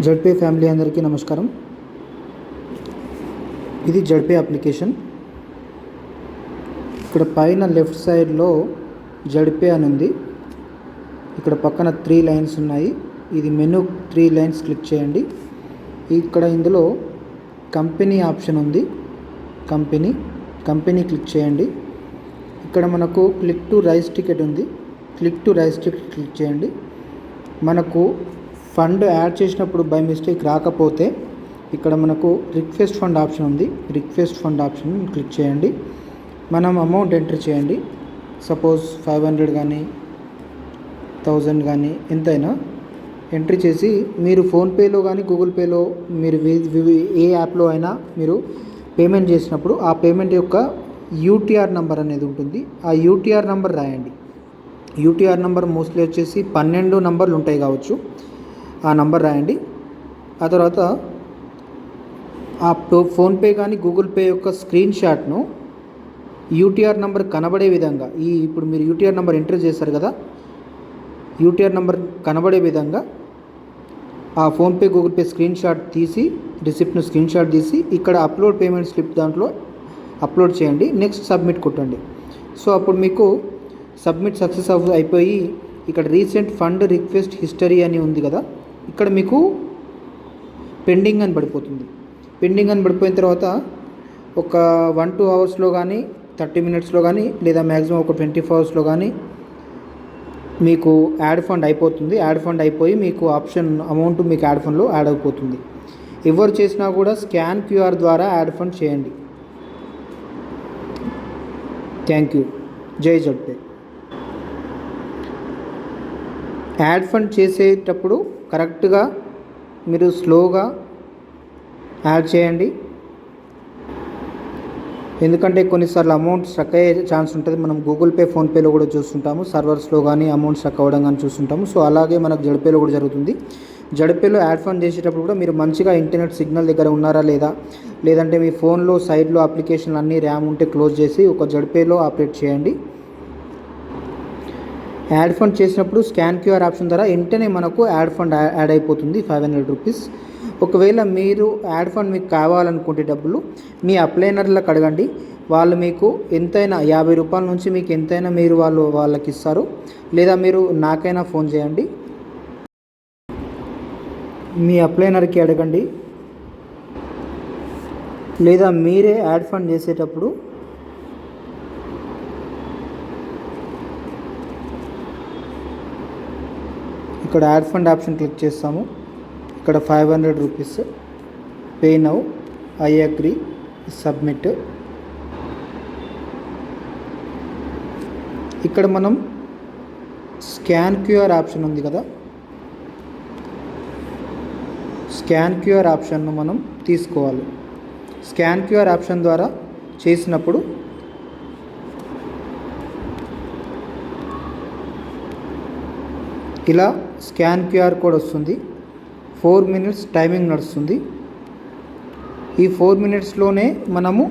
ZP family అందరికీ నమస్కారం. ఇది జడ్పే అప్లికేషన్ ఇక్కడ పైన లెఫ్ట్ సైడ్లో జడ్పే అని ఉంది. ఇక్కడ పక్కన త్రీ లైన్స్ ఉన్నాయి. ఇది మెనూ త్రీ లైన్స్ క్లిక్ చేయండి. ఇక్కడ ఇందులో కంపెనీ ఆప్షన్ ఉంది. కంపెనీ కంపెనీ క్లిక్ చేయండి. ఇక్కడ మనకు క్లిక్ టు రైస్ టికెట్ ఉంది. Click to raise ticket click చేయండి. మనకు ఫండ్ యాడ్ చేసినప్పుడు బై మిస్టేక్ రాకపోతే ఇక్కడ మనకు రిక్వెస్ట్ ఫండ్ ఆప్షన్ ఉంది. రిక్వెస్ట్ ఫండ్ ఆప్షన్ క్లిక్ చేయండి. మనం అమౌంట్ ఎంటర్ చేయండి. సపోజ్ ఫైవ్ హండ్రెడ్ కానీ థౌజండ్ కానీ ఎంతైనా ఎంట్రీ చేసి మీరు ఫోన్పేలో కానీ గూగుల్ పేలో మీరు ఏ యాప్లో అయినా మీరు పేమెంట్ చేసినప్పుడు ఆ పేమెంట్ యొక్క యూటీఆర్ నెంబర్ అనేది ఉంటుంది. ఆ యూటీఆర్ నెంబర్ రాయండి. యూటీఆర్ నెంబర్ మోస్ట్లీ వచ్చేసి పన్నెండు నెంబర్లు ఉంటాయి కావచ్చు. ఆ నంబర్ రాయండి. ఆ తర్వాత ఆ ఫోన్పే కానీ గూగుల్ పే యొక్క స్క్రీన్ షాట్ను యూటీఆర్ నెంబర్ కనబడే విధంగా ఈ ఇప్పుడు మీరు యూటీఆర్ నెంబర్ ఎంటర్ చేశారు కదా యూటీఆర్ నెంబర్ కనబడే విధంగా ఆ PhonePe Google Pay screen shot తీసి రిసిప్ట్ను స్క్రీన్ షాట్ తీసి ఇక్కడ అప్లోడ్ పేమెంట్ స్లిప్ దాంట్లో అప్లోడ్ చేయండి నెక్స్ట్ సబ్మిట్ కొట్టండి. సో అప్పుడు మీకు సబ్మిట్ సక్సెస్ అవ్ అయిపోయి ఇక్కడ రీసెంట్ ఫండ్ రిక్వెస్ట్ హిస్టరీ అని ఉంది కదా ఇక్కడ మీకు పెండింగ్ అని పడిపోతుంది. పెండింగ్ అని పడిపోయిన తర్వాత ఒక వన్ టూ అవర్స్లో కానీ థర్టీ మినిట్స్లో కానీ లేదా మ్యాక్సిమం ఒక ట్వంటీ ఫోర్ అవర్స్లో కానీ మీకు యాడ్ ఫండ్ అయిపోతుంది. యాడ్ ఫండ్ అయిపోయి మీకు ఆప్షన్ అమౌంట్ మీకు యాడ్ ఫండ్లో యాడ్ అయిపోతుంది. ఎవరు చేసినా కూడా స్కాన్ క్యూఆర్ ద్వారా యాడ్ ఫండ్ చేయండి. థ్యాంక్ యూ జై జడ్పే యాడ్ ఫండ్ చేసేటప్పుడు కరెక్ట్గా మీరు స్లోగా యాడ్ చేయండి. ఎందుకంటే కొన్నిసార్లు అమౌంట్ స్ట్రక్ అయ్యే ఛాన్స్ ఉంటుంది. మనం గూగుల్ పే ఫోన్పేలో కూడా చూస్తుంటాము. సర్వర్స్లో కానీ అమౌంట్ స్ట్రక్ అవ్వడం కానీ చూస్తుంటాము. సో అలాగే మనకు జడిపేలో కూడా జరుగుతుంది. జడిపేలో యాడ్ ఫండ్ చేసేటప్పుడు కూడా మీరు మంచిగా ఇంటర్నెట్ సిగ్నల్ దగ్గర ఉన్నారా లేదా? లేదంటే మీ ఫోన్లో సైడ్లో అప్లికేషన్లు అన్నీ ర్యామ్ ఉంటే క్లోజ్ చేసి ఒక జడిపేలో ఆపరేట్ చేయండి. యాడ్ ఫండ్ చేసినప్పుడు స్కాన్ క్యూఆర్ ఆప్షన్ ద్వారా వెంటనే మనకు యాడ్ ఫండ్ యా- యాడ్ అయిపోతుంది ఫైవ్ హండ్రెడ్ రూపీస్. ఒకవేళ మీరు యాడ్ ఫండ్ మీకు కావాలనుకుంటే డబ్బులు మీ అప్లైనర్లకు అడగండి. వాళ్ళు మీకు ఎంతైనా యాభై రూపాయల నుంచి మీకు ఎంతైనా మీరు వాళ్ళు వాళ్ళకి ఇస్తారు. లేదా మీరు నాకైనా ఫోన్ చేయండి. మీ అప్లైనర్కి అడగండి. లేదా మీరే యాడ్ ఫండ్ చేసేటప్పుడు ఇక్కడ యాడ్ ఫండ్ ఆప్షన్ క్లిక్ చేస్తాము. ఇక్కడ five hundred rupees pay now I agree submit ఇక్కడ మనం స్కాన్ క్యూఆర్ ఆప్షన్ ఉంది కదా. స్కాన్ క్యూఆర్ ఆప్షన్ను మనం తీసుకోవాలి. స్కాన్ క్యూఆర్ ఆప్షన్ ద్వారా చేసినప్పుడు ఇలా స్కాన్ క్యూఆర్ కోడ్ వస్తుంది. ఫోర్ మినిట్స్ టైమింగ్ నడుస్తుంది. ఈ ఫోర్ మినిట్స్లోనే మనము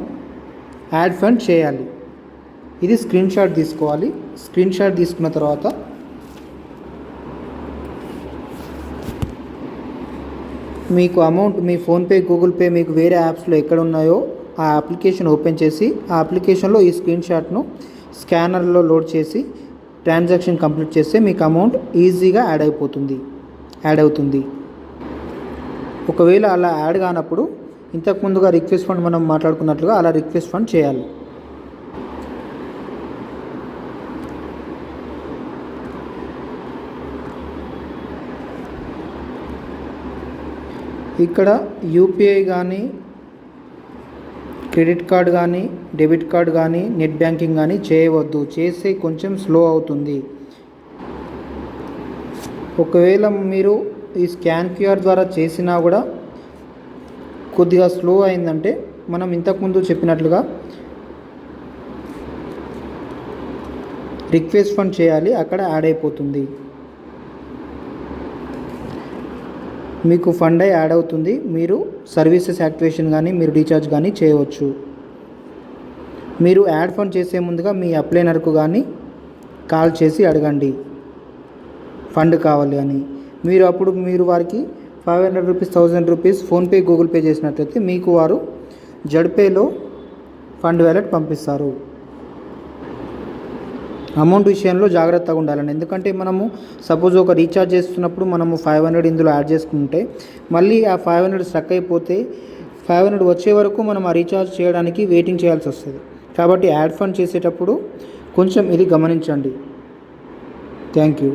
యాడ్ ఫండ్ చేయాలి. ఇది స్క్రీన్ షాట్ తీసుకోవాలి. స్క్రీన్ షాట్ తీసుకున్న తర్వాత మీకు అమౌంట్ మీ ఫోన్పే గూగుల్ పే మీకు వేరే యాప్స్లో ఎక్కడ ఉన్నాయో ఆ అప్లికేషన్ ఓపెన్ చేసి ఆ అప్లికేషన్లో ఈ స్క్రీన్ షాట్ను స్కానర్లో లోడ్ చేసి ట్రాన్సాక్షన్ కంప్లీట్ చేస్తే మీకు అమౌంట్ ఈజీగా యాడ్ అయిపోతుంది. యాడ్ అవుతుంది. ఒకవేళ అలా యాడ్ కానప్పుడు ఇంతకు ముందుగా రిక్వెస్ట్ ఫండ్ మనం మాట్లాడుకున్నట్లుగా అలా రిక్వెస్ట్ ఫండ్ చేయాలి. ఇక్కడ యూపీఐ కానీ క్రెడిట్ కార్డ్ కానీ డెబిట్ కార్డ్ కానీ నెట్ బ్యాంకింగ్ కానీ చేయవద్దు. చేస్తే కొంచెం స్లో అవుతుంది. ఒకవేళ మీరు ఈ స్కాన్ క్యూఆర్ ద్వారా చేసినా కూడా కొద్దిగా స్లో అయిందంటే మనం ఇంతకుముందు చెప్పినట్లుగా రిక్వెస్ట్ ఫండ్ చేయాలి. అక్కడ యాడ్ అయిపోతుంది. మీకు ఫండ్ అయి యాడ్ అవుతుంది. మీరు సర్వీసెస్ యాక్టివేషన్ కానీ మీరు రీఛార్జ్ కానీ చేయవచ్చు. మీరు యాడ్ ఫండ్ చేసే ముందుగా మీ అప్లైనర్కు కానీ కాల్ చేసి అడగండి. ఫండ్ కావాలి అని. మీరు అప్పుడు మీరు వారికి five hundred rupees thousand rupees PhonePe Google Pay చేసినట్లయితే మీకు వారు జడ్పేలో ఫండ్ వ్యాలెట్ పంపిస్తారు. అమౌంట్ విషయంలో జాగ్రత్తగా ఉండాలండి. ఎందుకంటే మనము సపోజ్ ఒక రీఛార్జ్ చేస్తున్నప్పుడు మనము ఫైవ్ హండ్రెడ్ ఇందులో యాడ్ చేసుకుంటే మళ్ళీ ఆ ఫైవ్ హండ్రెడ్ స్ట్రక్ అయిపోతే ఫైవ్ హండ్రెడ్ వచ్చే వరకు మనం ఆ రీఛార్జ్ చేయడానికి వెయిటింగ్ చేయాల్సి వస్తుంది. కాబట్టి యాడ్ ఫండ్ చేసేటప్పుడు కొంచెం ఇది గమనించండి. Thank you.